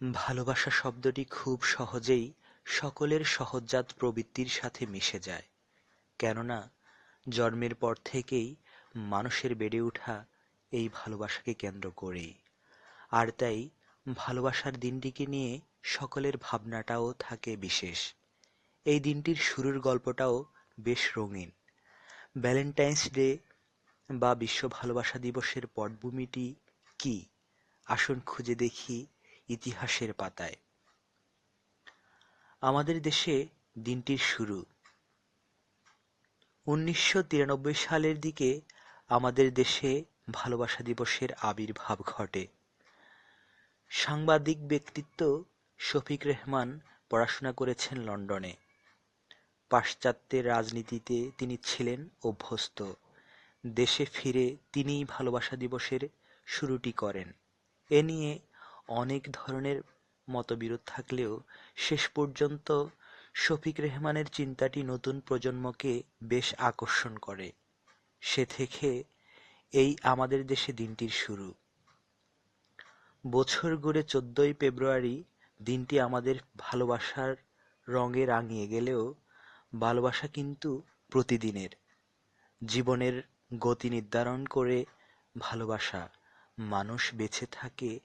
ভালোবাসা শব্দটি খুব সহজেই সকলের সহজাত প্রবৃত্তির সাথে মিশে যায়। কেননা, জন্মের পর থেকেই মানুষের বেড়ে ওঠা এই ভালোবাসাকে কেন্দ্র করেই। আর তাই ভালোবাসার দিনটিকে নিয়ে সকলের ভাবনাটাও থাকে বিশেষ। এই দিনটির শুরুর গল্পটাও বেশ রঙিন। ভ্যালেন্টাইন্স ডে বা বিশ্ব ভালোবাসা দিবসের পটভূমিটি কি? আসুন খুঁজে দেখি ইতিহাসের পাতায়। আমাদের দেশে দিনটির শুরু। উনিশশো তিরানব্বই সালের দিকে আমাদের দেশে ভালোবাসা দিবসের আবির্ভাব ঘটে। সাংবাদিক ব্যক্তিত্ব শফিক রেহমান পড়াশোনা করেছেন লন্ডনে। পাশ্চাত্যের রাজনীতিতে তিনি ছিলেন অভ্যস্ত। দেশে ফিরে তিনিই ভালোবাসা দিবসের শুরুটি করেন। এ নিয়ে অনেক ধরনের মতবিরোধ থাকলেও শেষ পর্যন্ত শফিক রেহমানের চিন্তাটি নতুন প্রজন্মকে বেশ আকর্ষণ করে। সে থেকে এই আমাদের দেশে দিনটির শুরু। বছর ঘুরে চোদ্দই ফেব্রুয়ারি দিনটি আমাদের ভালোবাসার রঙে রাঙিয়ে গেলেও ভালোবাসা কিন্তু প্রতিদিনের। জীবনের গতি নির্ধারণ করে ভালোবাসা মানুষ বেঁচে থাকে